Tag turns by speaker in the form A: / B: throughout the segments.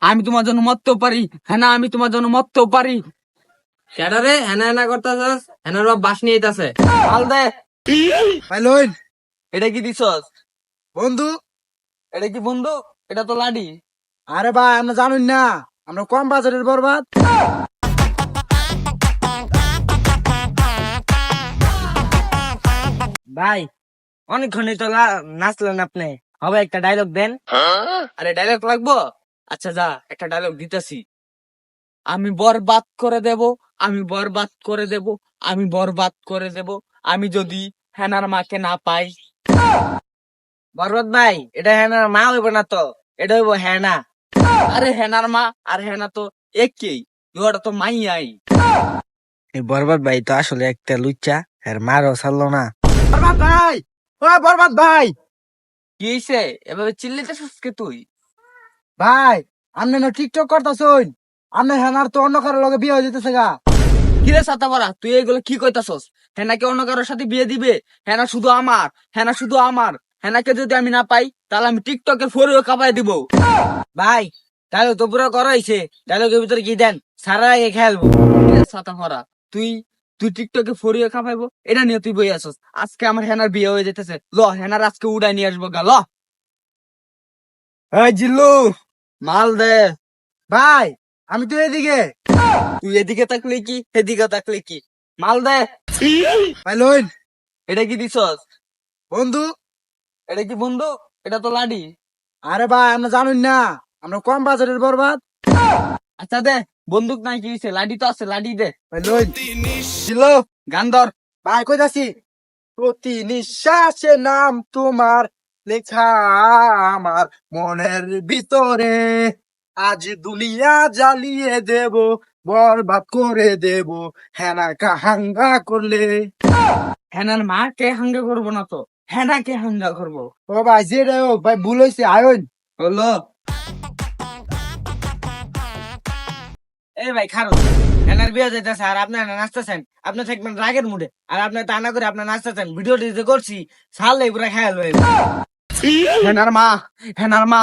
A: আমি তোমার জন্য মরতেও পারি। হ্যাঁ আমি তোমার জন্য মরতেও পারি।
B: কেডা রে? হেনা হেনা করতেছস? হেনার বাপ বাস নিয়ে আইতাছে।
A: দে। এটা কি দিছস?
C: বন্ধু।
A: এটা কি বন্ধু? এটা তো লাডি।
C: আরে ভাই আমরা জানুন না। আমরা কম বাজারের বরবাদ।
B: ভাই অনেকক্ষণই তো নাচলেন আপনি। হবে একটা ডায়লগ দেন।
A: আরে ডায়লগ লাগবো? আচ্ছা যা একটা ডায়লগ দিতেছি। আমি বরবাদ করে দেব আমি বরবাদ করে দেব আমি বরবাদ করে দেব আমি যদি হেনার মাকে না পাই।
B: বরবাদ ভাই এটা হেনার মা হইব না তো এটা হইব হেনা।
A: আরে হেনার মা আর হেনা তো একই ওটা তো মাইয়াই।
B: এই বরবাদ ভাই তো আসলে একটা লুচ্চা আর মারও ছাড়লো না।
C: বরবাদ ভাই ও বরবাদ ভাই।
A: কি হইছে? এভাবে চিল্লিতেছিস কে তুই?
C: ভাই আপনি না টিকটক করতেছুন আপনি হেনার তো অন্য কারোর লগে বিয়ে হয়ে যেতেছে গা।
A: কিরে তুই এগুলো কি কইতাছস? হেনাকে অন্য কারোর সাথে বিয়ে দিবে? হেনা শুধু আমার হেনা শুধু আমার। হেনাকে যদি আমি না পাই তাহলে আমি টিকটকের ফোরেও কাপাই দিব।
B: ভাই ডায়লগ তো পুরো করা হয়েছে ডায়লগের ভিতরে কি দেন? সারা আগে খেলব।
A: কিরে সাতা ভরা তুই তুই টিকটকে ফরিয়ে কাপাইবো? এটা নিয়ে তুই বই আসস আজকে আমার হেনার বিয়ে হয়ে যেতেছে। ল হেনার আজকে উড়াই নিয়ে আসব গা ল।
C: জিল্লু!
A: মাল দে।
C: ভাই আমি তো এদিকে।
A: তুই এদিকে তাকলে কি? এদিকে থাকলে কি? মাল দে।
C: ভাই লইন।
A: এটা কি দিছস?
C: বন্ধু।
A: এটা কি বন্ধু? এটা তো লাডি।
C: আরে ভাই আমরা জানুন না। আমরা কম বাজারের বরবাদ।
A: আচ্ছা দে বন্দুক নাই কি হইছে? লাডি তো আছে লাডি দে।
C: ভাই লইন। ভাই কই যাচ্ছি? প্রতি নিঃশ্বাসে নাম তোমার লেখা আমার মনের ভিতরে। আজ দুনিয়া জ্বালিয়ে দেব বরবাদ করে দেব হেনা কাহাঙ্গা করলে।
A: হেনার মা কে হাঙ্গা করব না তো? হেনা কে হাঙ্গা করব?
C: ও ভাই যে রে হোক ভাই ভুল হয়েছে আয়ন।
A: হলো।
B: এই ভাই খারো। হেনার বিয়ে যাইতেছে আর আপনার নাচতেছেন। আপনি থাকবেন রাগের মুডে আর আপনি তা না করে আপনার নাচতেছেন। ভিডিও করছি সারলে পুরো খেয়াল হয়ে
A: হেনার মা হেনার মা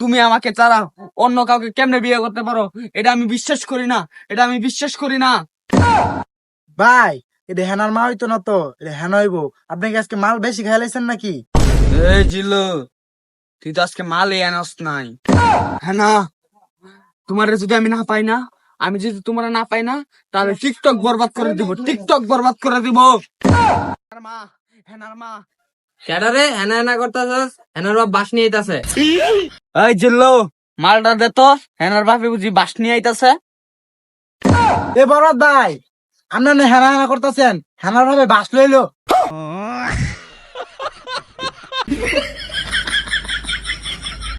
A: তুমি আমাকে ছাড়া অন্য কাউকে কেমনে বিয়ে করতে পারো? এটা আমি বিশ্বাস করি না এটা আমি বিশ্বাস করি না।
C: ভাই এটা হেনার মা হইতো না তো এটা হেনা হইব। আপনি কি আজকে মাল বেশি খাইলাইছেন নাকি?
A: এই জিল্লু তুই তো আজকে মালে আনস নাই। হেনা তোমার যদি আমি না পাই না আমি যদি তোমার না পাই না তাহলে টিকটক বরবাদ করে দিব টিকটক বরবাদ করে দিব। হেনার মা হেনার মা
B: কেডা রে হেনা হেনা করতেছস হেনার বাপ বাস নিয়ে আইতাছে।
A: এই জিল্লো। মালটা দে তো হেনার বাপে বুঝি বাস নিয়ে আইতাছে।
C: এ বড় ভাই আপনার না হেনা হেনা করতেছেন হেনার ভাবে বাস লইলো।